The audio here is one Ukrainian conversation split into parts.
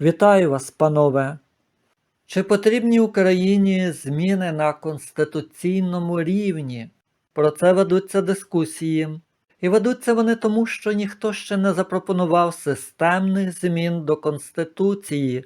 Вітаю вас, панове! Чи потрібні Україні зміни на конституційному рівні? Про це ведуться дискусії. І ведуться вони тому, що ніхто ще не запропонував системних змін до Конституції,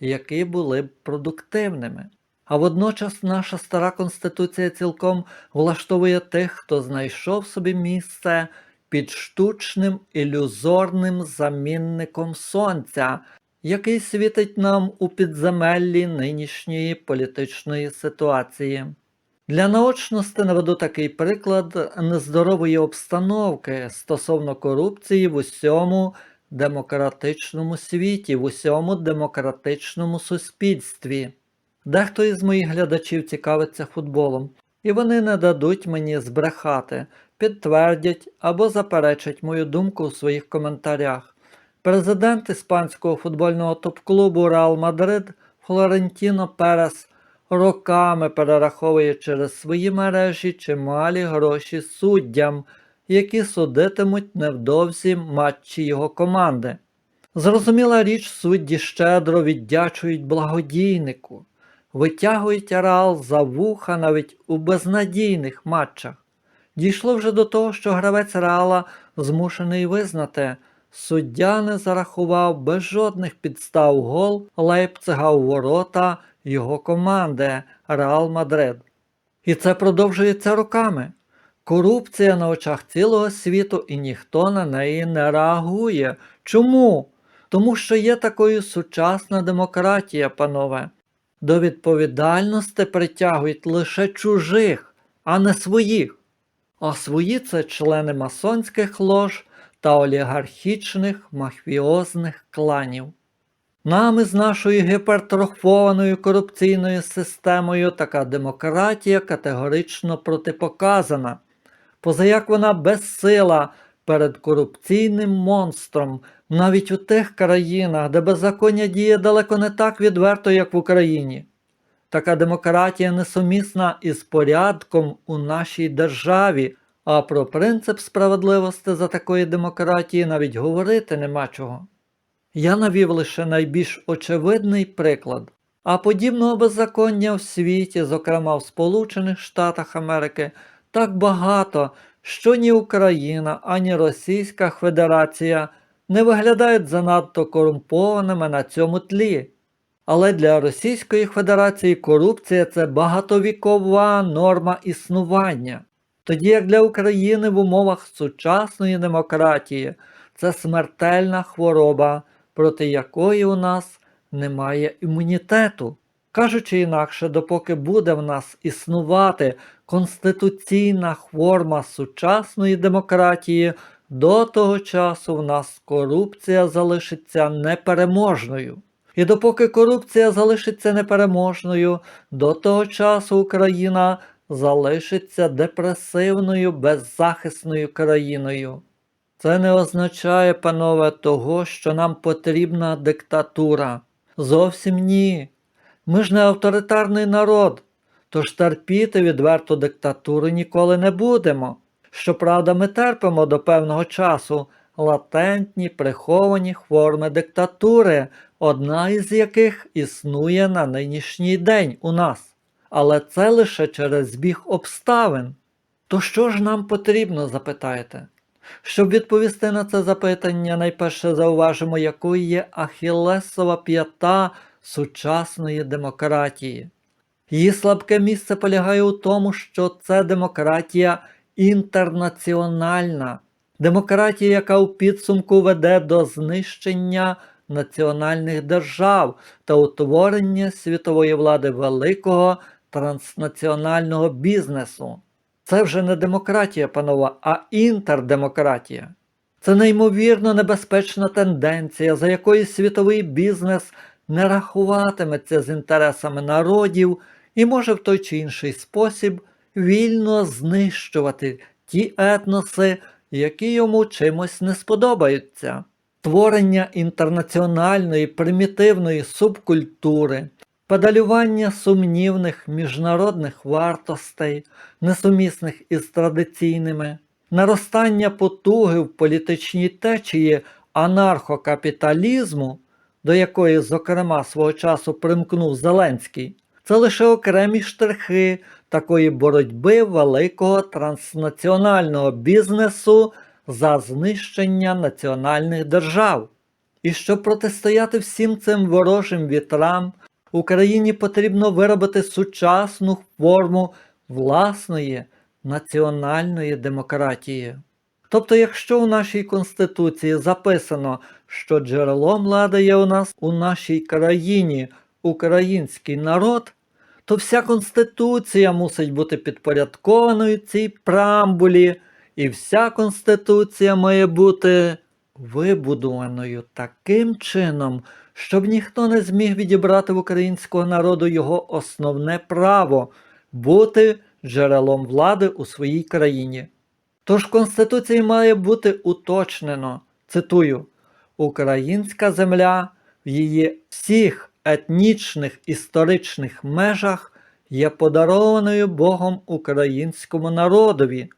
які були б продуктивними. А водночас наша стара Конституція цілком влаштовує тих, хто знайшов собі місце під штучним ілюзорним замінником сонця, який світить нам у підземеллі нинішньої політичної ситуації. Для наочності наведу такий приклад нездорової обстановки стосовно корупції в усьому демократичному світі, в усьому демократичному суспільстві. Дехто із моїх глядачів цікавиться футболом, і вони не дадуть мені збрехати, підтвердять або заперечать мою думку у своїх коментарях. Президент іспанського футбольного топ-клубу Реал Мадрид Флорентіно Перес роками перераховує через свої мережі чималі гроші суддям, які судитимуть невдовзі матчі його команди. Зрозуміла річ, судді щедро віддячують благодійнику, витягують реал за вуха навіть у безнадійних матчах. Дійшло вже до того, що гравець реала змушений визнати, суддя не зарахував без жодних підстав гол Лейпцига у ворота його команди Реал Мадрид. І це продовжується роками. Корупція на очах цілого світу і ніхто на неї не реагує. Чому? Тому що є такою сучасна демократія, панове. До відповідальності притягують лише чужих, а не своїх. А свої це члени масонських лож та олігархічних мафіозних кланів. Нам із нашою гіпертрофованою корупційною системою така демократія категорично протипоказана, позаяк вона безсила перед корупційним монстром навіть у тих країнах, де беззаконня діє далеко не так відверто, як в Україні. Така демократія несумісна із порядком у нашій державі, а про принцип справедливості за такої демократії навіть говорити нема чого. Я навів лише найбільш очевидний приклад, а подібного беззаконня в світі, зокрема в Сполучених Штатах Америки, так багато, що ні Україна, ані Російська Федерація не виглядають занадто корумпованими на цьому тлі. Але для Російської Федерації корупція це багатовікова норма існування, тоді як для України в умовах сучасної демократії це смертельна хвороба, проти якої у нас немає імунітету. Кажучи інакше, допоки буде в нас існувати конституційна форма сучасної демократії, до того часу в нас корупція залишиться непереможною. І допоки корупція залишиться непереможною, до того часу Україна залишиться депресивною, беззахисною країною. Це не означає, панове, того, що нам потрібна диктатура. Зовсім ні. Ми ж не авторитарний народ, тож терпіти відверту диктатуру ніколи не будемо. Щоправда, ми терпимо до певного часу латентні приховані форми диктатури, одна із яких існує на нинішній день у нас. Але це лише через збіг обставин. То що ж нам потрібно, запитаєте? Щоб відповісти на це запитання, найперше зауважимо, якою є ахілесова п'ята сучасної демократії. Її слабке місце полягає у тому, що це демократія інтернаціональна, демократія, яка у підсумку веде до знищення національних держав та утворення світової влади великого транснаціонального бізнесу. Це вже не демократія, панова, а інтердемократія. Це неймовірно небезпечна тенденція, за якою світовий бізнес не рахуватиметься з інтересами народів і може в той чи інший спосіб вільно знищувати ті етноси, які йому чимось не сподобаються. Творення інтернаціональної примітивної субкультури, педалювання сумнівних міжнародних вартостей, несумісних із традиційними, наростання потуги в політичній течії анархокапіталізму до якої, зокрема, свого часу примкнув Зеленський, це лише окремі штрихи такої боротьби великого транснаціонального бізнесу за знищення національних держав. І щоб протистояти всім цим ворожим вітрам, Україні потрібно виробити сучасну форму власної національної демократії. Тобто, якщо у нашій Конституції записано, що джерелом влади є у нас у нашій країні український народ, то вся Конституція мусить бути підпорядкованою цій преамбулі, і вся Конституція має бути вибудованою таким чином, щоб ніхто не зміг відібрати в українського народу його основне право бути джерелом влади у своїй країні. Тож Конституції має бути уточнено, цитую, Українська земля в її всіх етнічних історичних межах є подарованою Богом українському народові,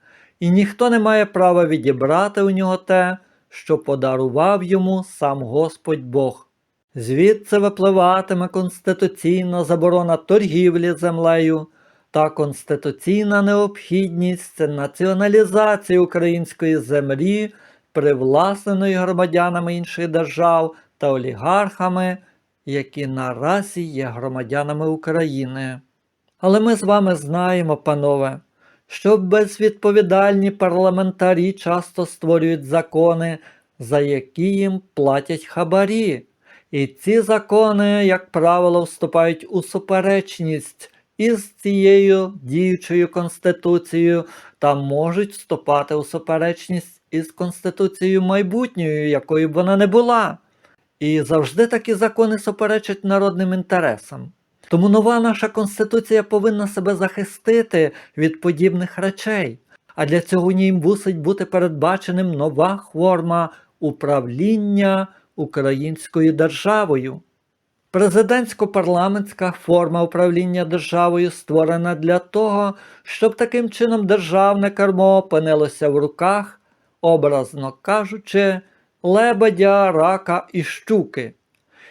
і ніхто не має права відібрати у нього те, що подарував йому сам Господь Бог. Звідси випливатиме конституційна заборона торгівлі землею та конституційна необхідність націоналізації української землі, привласненої громадянами інших держав та олігархами, які наразі є громадянами України. Але ми з вами знаємо, панове, що безвідповідальні парламентарі часто створюють закони, за які їм платять хабарі. І ці закони, як правило, вступають у суперечність із цією діючою конституцією та можуть вступати у суперечність із конституцією майбутньою, якою б вона не була. І завжди такі закони суперечать народним інтересам. Тому нова наша конституція повинна себе захистити від подібних речей. А для цього в ній мусить бути передбаченим нова форма управління українською державою. Президентсько-парламентська форма управління державою створена для того, щоб таким чином державне кермо опинилося в руках, образно кажучи, лебедя, рака і щуки.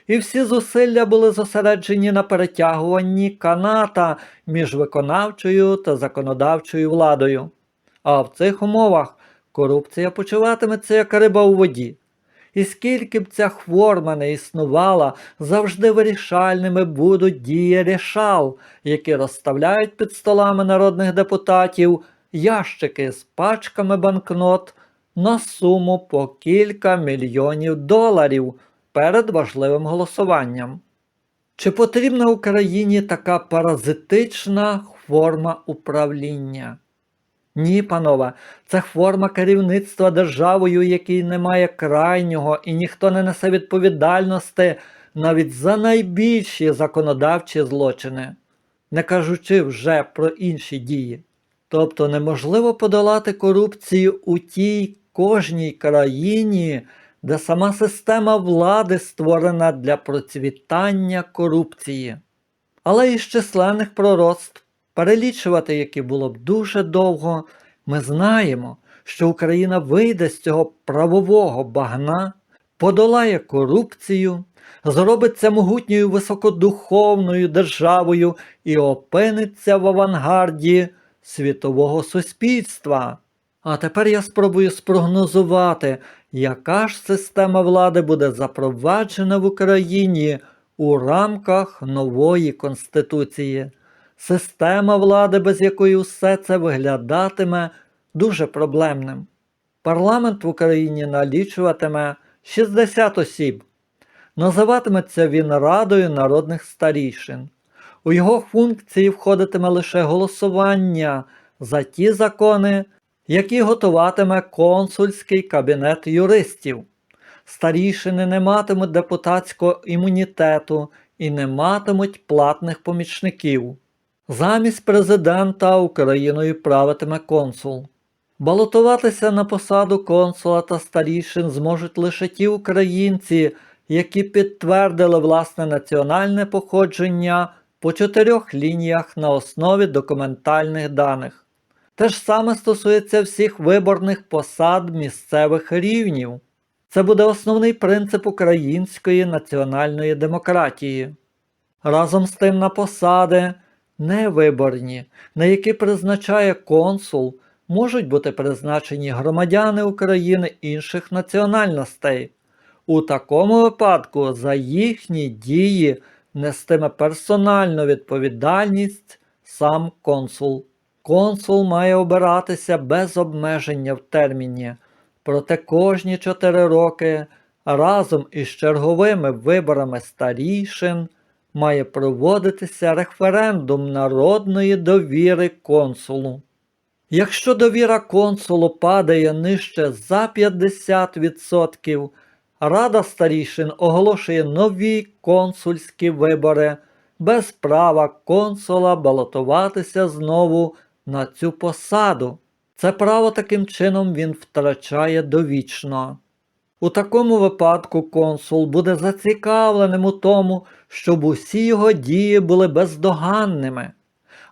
І всі зусилля були зосереджені на перетягуванні каната між виконавчою та законодавчою владою. А в цих умовах корупція почуватиметься як риба у воді. І скільки б ця форма не існувала, завжди вирішальними будуть дії рішал, які розставляють під столами народних депутатів ящики з пачками банкнот на суму по кілька мільйонів доларів перед важливим голосуванням. Чи потрібна Україні така паразитична форма управління? Ні, панове, це форма керівництва державою, якій немає крайнього, і ніхто не несе відповідальності навіть за найбільші законодавчі злочини, не кажучи вже про інші дії. Тобто неможливо подолати корупцію у тій кожній країні, де сама система влади створена для процвітання корупції. Але із численних пророцтв перелічувати які було б дуже довго, ми знаємо, що Україна вийде з цього правового багна, подолає корупцію, зробиться могутньою високодуховною державою і опиниться в авангарді світового суспільства. А тепер я спробую спрогнозувати, яка ж система влади буде запроваджена в Україні у рамках нової Конституції система влади, без якої все це виглядатиме дуже проблемним. Парламент в Україні налічуватиме 60 осіб. Називатиметься він Радою народних старішин. У його функції входитиме лише голосування за ті закони, які готуватиме консульський кабінет юристів. Старішини не матимуть депутатського імунітету і не матимуть платних помічників. Замість президента Україною правитиме консул. Балотуватися на посаду консула та старішин зможуть лише ті українці, які підтвердили власне національне походження по чотирьох лініях на основі документальних даних. Те ж саме стосується всіх виборних посад місцевих рівнів. Це буде основний принцип української національної демократії. Разом з тим на посади невиборні, на які призначає консул, можуть бути призначені громадяни України інших національностей. У такому випадку за їхні дії нестиме персональну відповідальність сам консул. Консул має обиратися без обмеження в терміні, проте кожні 4 роки разом із черговими виборами старішин має проводитися референдум народної довіри консулу. Якщо довіра консулу падає нижче за 50%, Рада старішин оголошує нові консульські вибори без права консула балотуватися знову на цю посаду. Це право таким чином він втрачає довічно. У такому випадку консул буде зацікавленим у тому, щоб усі його дії були бездоганними.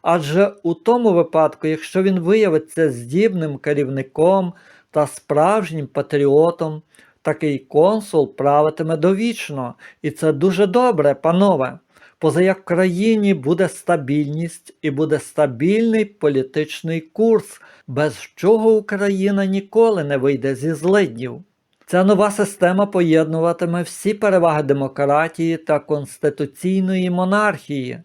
Адже у тому випадку, якщо він виявиться здібним керівником та справжнім патріотом, такий консул правитиме довічно, і це дуже добре, панове. Поза як в країні буде стабільність і буде стабільний політичний курс, без чого Україна ніколи не вийде зі злиднів. Ця нова система поєднуватиме всі переваги демократії та конституційної монархії,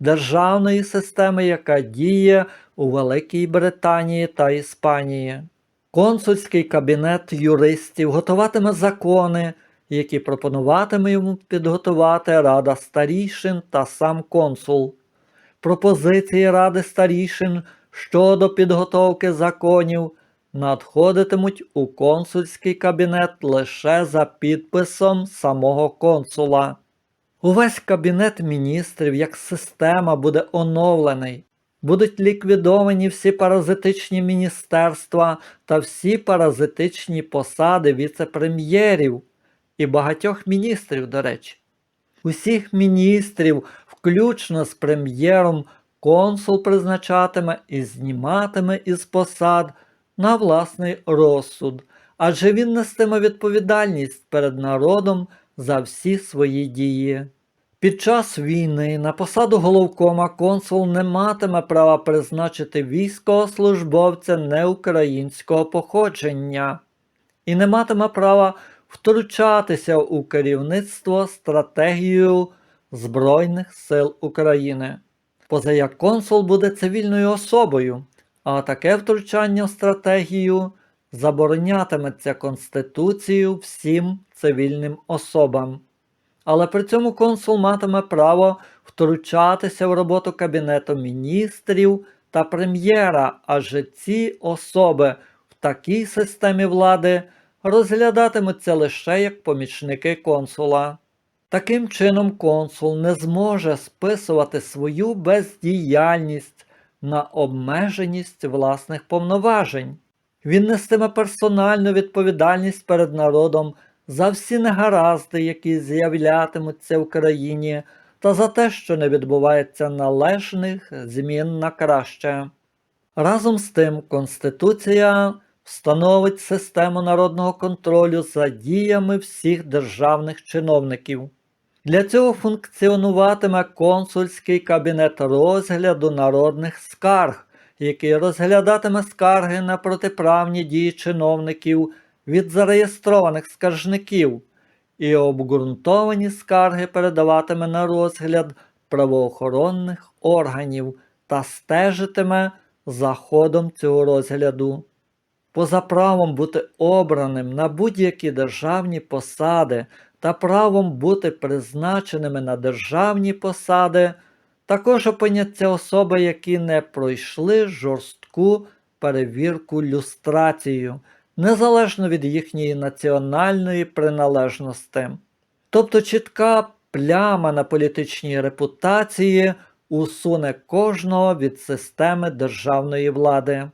державної системи, яка діє у Великій Британії та Іспанії. Консульський кабінет юристів готуватиме закони, які пропонуватиме йому підготувати Рада старішин та сам консул. Пропозиції Ради старішин щодо підготовки законів надходитимуть у консульський кабінет лише за підписом самого консула. Увесь кабінет міністрів як система буде оновлений. Будуть ліквідовані всі паразитичні міністерства та всі паразитичні посади віце-прем'єрів і багатьох міністрів, до речі. Усіх міністрів, включно з прем'єром, консул призначатиме і зніматиме із посад на власний розсуд, адже він нестиме відповідальність перед народом за всі свої дії. Під час війни на посаду головкома консул не матиме права призначити військовослужбовця неукраїнського походження і не матиме права втручатися у керівництво стратегією Збройних сил України. Поза як консул буде цивільною особою, а таке втручання в стратегію заборонятиметься Конституцією всім цивільним особам. Але при цьому консул матиме право втручатися в роботу Кабінету міністрів та прем'єра, адже ці особи в такій системі влади розглядатимуться лише як помічники консула. Таким чином, консул не зможе списувати свою бездіяльність на обмеженість власних повноважень. Він нестиме персональну відповідальність перед народом за всі негаразди, які з'являтимуться в країні, та за те, що не відбувається належних змін на краще. Разом з тим, Конституція встановить систему народного контролю за діями всіх державних чиновників. Для цього функціонуватиме консульський кабінет розгляду народних скарг, який розглядатиме скарги на протиправні дії чиновників від зареєстрованих скаржників, і обґрунтовані скарги передаватиме на розгляд правоохоронних органів та стежитиме за ходом цього розгляду. Поза правом бути обраним на будь-які державні посади та правом бути призначеними на державні посади, також опиняться особи, які не пройшли жорстку перевірку люстрацією, незалежно від їхньої національної приналежності. Тобто чітка пляма на політичній репутації усуне кожного від системи державної влади.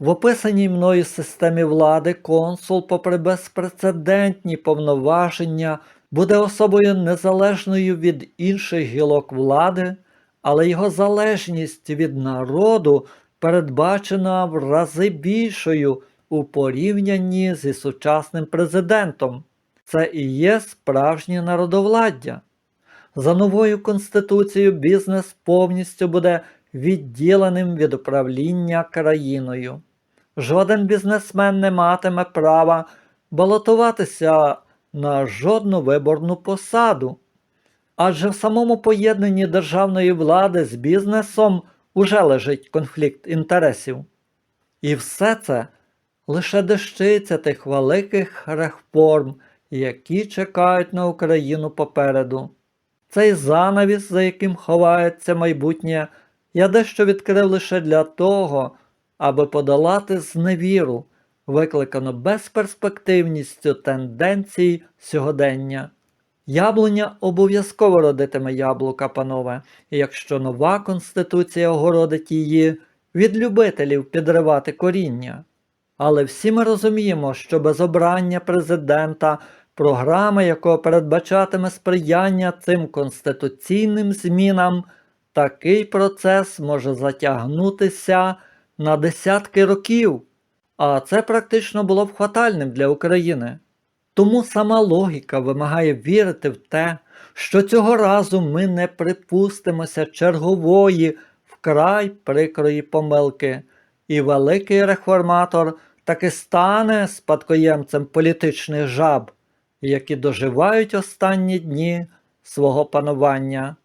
В описаній мною системі влади консул, попри безпрецедентні повноваження, буде особою незалежною від інших гілок влади, але його залежність від народу передбачена в рази більшою, у порівнянні зі сучасним президентом. Це і є справжнє народовладдя. За новою конституцією бізнес повністю буде відділеним від управління країною. Жоден бізнесмен не матиме права балотуватися на жодну виборну посаду. Адже в самому поєднанні державної влади з бізнесом уже лежить конфлікт інтересів. І все це лише дещиця тих великих реформ, які чекають на Україну попереду. Цей занавіс, за яким ховається майбутнє, я дещо відкрив лише для того, аби подолати зневіру, викликану безперспективністю тенденцій сьогодення. Яблуня обов'язково родитиме яблука, панове, якщо нова конституція огородить її від любителів підривати коріння. Але всі ми розуміємо, що без обрання президента, програми якого передбачатиме сприяння цим конституційним змінам, такий процес може затягнутися на десятки років, а це практично було б фатальним для України. Тому сама логіка вимагає вірити в те, що цього разу ми не припустимося чергової вкрай прикрої помилки, і великий реформатор таки стане спадкоємцем політичних жаб, які доживають останні дні свого панування.